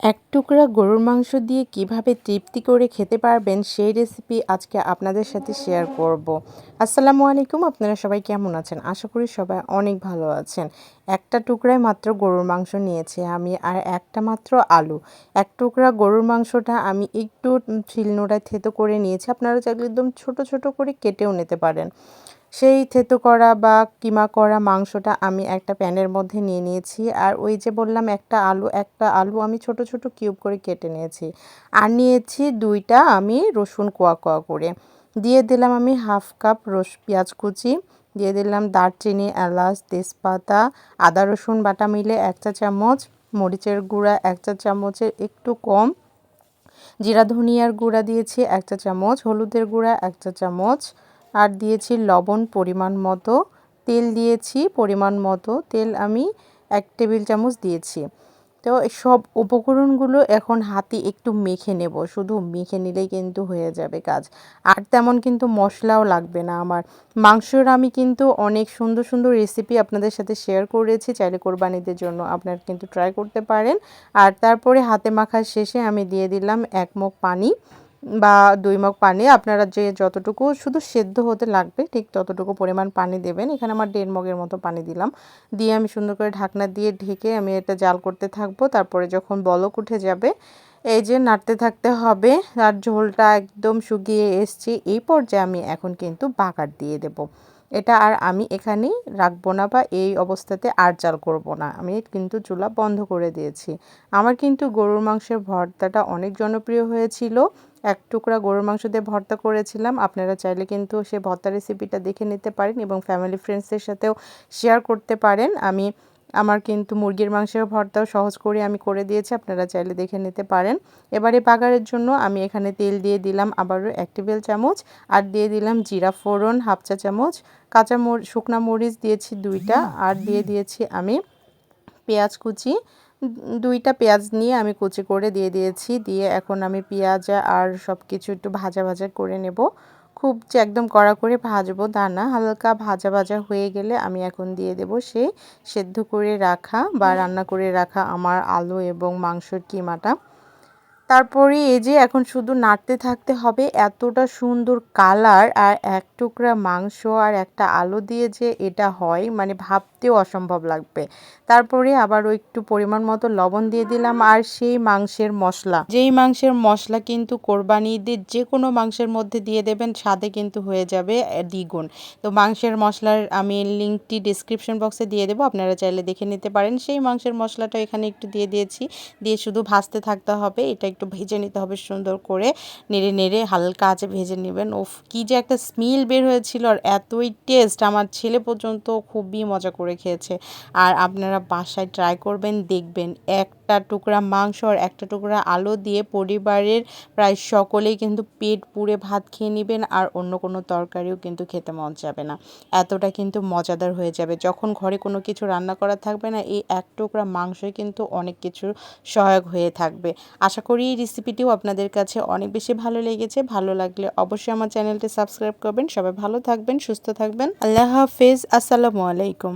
এক টুকরা গরুর মাংস দিয়ে কীভাবে তৃপ্তি করে খেতে পারবেন সেই রেসিপি আজকে আপনাদের সাথে শেয়ার করব। আসসালামু আলাইকুম, আপনারা সবাই কেমন আছেন? আশা করি সবাই অনেক ভালো আছেন। একটা টুকরায় মাত্র গরুর মাংস নিয়েছি আমি আর একটা মাত্র আলু। এক টুকরা গরুর মাংসটা আমি একটু শিলনোড়ায় থেতো করে নিয়েছি। আপনারা চাইলে একদম ছোট ছোট করে কেটেও নিতে পারেন। সেই থেতো করা বা কিমা করা মাংসটা আমি একটা প্যানের মধ্যে নিয়ে নিয়েছি। আর ওই যে বললাম একটা আলু একটা আলু আমি ছোট ছোট কিউব করে কেটে নিয়েছি। আর নিয়েছি দুইটা আমি রসুন কোয়া কোয়া করে। দিয়ে দিলাম আমি হাফ কাপ রস, পেঁয়াজ কুচি। দিয়ে দিলাম দারচিনি, এলাচ, তেজপাতা, আদা, রসুন বাটা মিলে এক চা চামচ, মরিচের গুঁড়া এক চা চামচের একটু কম। জিরা, ধনিয়ার গুঁড়া দিয়েছি এক চা চামচ, হলুদের গুঁড়া এক চা চামচ আর দিয়েছি লবণ পরিমাণ মতো, তেল দিয়েছি পরিমাণ মতো, তেল আমি এক টেবিল চামচ দিয়েছি। তো সব উপকরণগুলো এখন হাতে একটু মেখে নেব, শুধু মেখে নিলেই কিন্তু হয়ে যাবে কাজ। আর তেমন কিন্তু মশলাও লাগবে না আমার। মাংসর আমি কিন্তু অনেক সুন্দর সুন্দর রেসিপি আপনাদের সাথে শেয়ার করেছি, চাইলে কোরবানিদের জন্য আপনারা কিন্তু ট্রাই করতে পারেন। আর তারপরে হাতে মাখার শেষে আমি দিয়ে দিলাম এক মুখ পানি। বা দুই মগ পানি আপনারা যে যতটুকু শুধু সেদ্ধ হতে লাগবে, ঠিক ততটুকু পরিমাণ পানি দেবেন। এখানে আমার দেড় মগের মতো পানি দিলাম। দিয়ে আমি সুন্দর করে ঢাকনা দিয়ে ঢেকে আমি এটা জাল করতে থাকব। তারপরে যখন বলক উঠে যাবে, এই যে নাড়তে থাকতে হবে, আর ঝোলটা একদম শুকিয়ে এসছে, এই পর্যায়ে আমি এখন কিন্তু বাগার দিয়ে দেব। এটা আর আমি এখানেই রাখব না বা এই অবস্থাতে আর জাল করব না। আমি কিন্তু চুলা বন্ধ করে দিয়েছি। আমার কিন্তু গরুর মাংসের ভর্তাটা অনেক জনপ্রিয় হয়েছিল। এক টুকরা গরুর মাংস দিয়ে ভর্তা করেছিলাম। আপনারা চাইলে কিন্তু সে ভর্তা রেসিপিটা দেখে নিতে পারেন এবং ফ্যামিলি ফ্রেন্ডসদের সাথেও শেয়ার করতে পারেন। আমি আমার কিন্তু মুরগির মাংসের ভর্তাও সহজ করে আমি করে দিয়েছি, আপনারা চাইলে দেখে নিতে পারেন। এবারে বাগারের জন্য আমি এখানে তেল দিয়ে দিলাম আবারও এক টেবিল চামচ, আর দিয়ে দিলাম জিরা ফোড়ন হাফ চা চামচ, কাঁচা মর, শুকনা মরিচ দিয়েছি দুইটা, আর দিয়ে দিয়েছি আমি পেঁয়াজ কুচি। দুইটা পেঁয়াজ নিয়ে আমি কুচি করে দিয়ে দিয়েছি, দিয়ে এখন আমি পেঁয়াজ আর সব কিছু একটু ভাজা ভাজা করে নেব। খুব যে একদম কড়া করে ভাজবো দানা হালকা ভাজা ভাজা হয়ে গেলে আমি এখন দিয়ে দেব সে সেদ্ধ করে রাখা বা রান্না করে রাখা আমার আলু এবং মাংসর কিমাটা। তারপরে এই যে এখন শুধু নাড়তে থাকতে হবে, এতটা সুন্দর কালার আর এক টুকরা মাংস আর একটা আলু দিয়ে যে এটা হয় মানে ভাবতেও অসম্ভব লাগবে। তারপরে আবারও একটু পরিমাণ মতো লবণ দিয়ে দিলাম আর সেই মাংসের মশলা। যেই মাংসের মশলা কিন্তু কোরবানি ঈদের যে কোনো মাংসের মধ্যে দিয়ে দেবেন, স্বাদে কিন্তু হয়ে যাবে দ্বিগুণ। তো মাংসের মশলার আমি লিঙ্কটি ডিসক্রিপশন বক্সে দিয়ে দেবো, আপনারা চাইলে দেখে নিতে পারেন। সেই মাংসের মশলাটা এখানে একটু দিয়ে দিয়েছি, দিয়ে শুধু ভাজতে থাকতে হবে, এটা একটু ভেজে নিতে হবে সুন্দর করে। নেড়ে নেড়ে হালকা আঁচে ভেজে নেবেন। ও কী যে একটা স্মেল বের হয়েছিল আর এতই টেস্ট আমার ছেলে পর্যন্ত খুবই মজা করে খেয়েছে। আর আপনারা বাসায় ট্রাই করবেন, দেখবেন একটা টুকরা মাংস আর একটা টুকরা আলু দিয়ে পরিবারের প্রায় সকলেই কিন্তু পেট পুড়ে ভাত খেয়ে নেবেন আর অন্য কোনো তরকারিও কিন্তু খেতে মন যাবে না। এতটা কিন্তু মজাদার হয়ে যাবে। যখন ঘরে কোনো কিছু রান্না করা থাকবে না, এই এক টুকরা মাংসই কিন্তু অনেক কিছু সহায়ক হয়ে থাকবে। আশা করি এই রেসিপিটিও আপনাদের কাছে অনেক বেশি ভালো লেগেছে, ভালো লাগলে অবশ্যই আমার চ্যানেলটি সাবস্ক্রাইব করবেন। সবাই ভালো থাকবেন, সুস্থ থাকবেন। আল্লাহ হাফেজ, আসসালামু আলাইকুম।